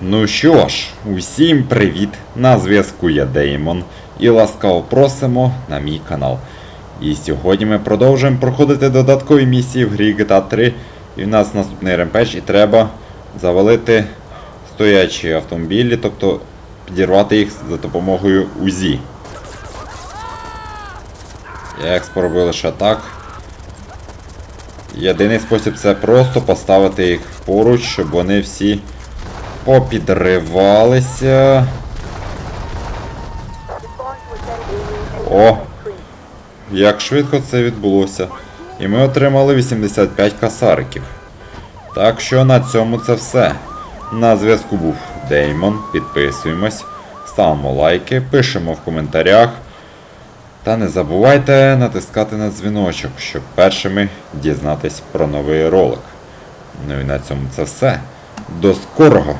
Ну що ж, усім привіт! На зв'язку я Деймон і ласкаво просимо на мій канал. І сьогодні ми продовжуємо проходити додаткові місії в грі GTA 3. І в нас наступний ремпеч і треба завалити стоячі автомобілі, тобто підірвати їх за допомогою УЗІ. Я спробую лише так. Єдиний спосіб це просто поставити їх поруч, щоб вони всі попідривалися. О! Як швидко це відбулося. І ми отримали 85 касариків. Так що на цьому це все. На зв'язку був Деймон. Підписуємось, ставимо лайки, пишемо в коментарях. Та не забувайте натискати на дзвіночок, щоб першими дізнатись про новий ролик. Ну і на цьому це все. До скорого!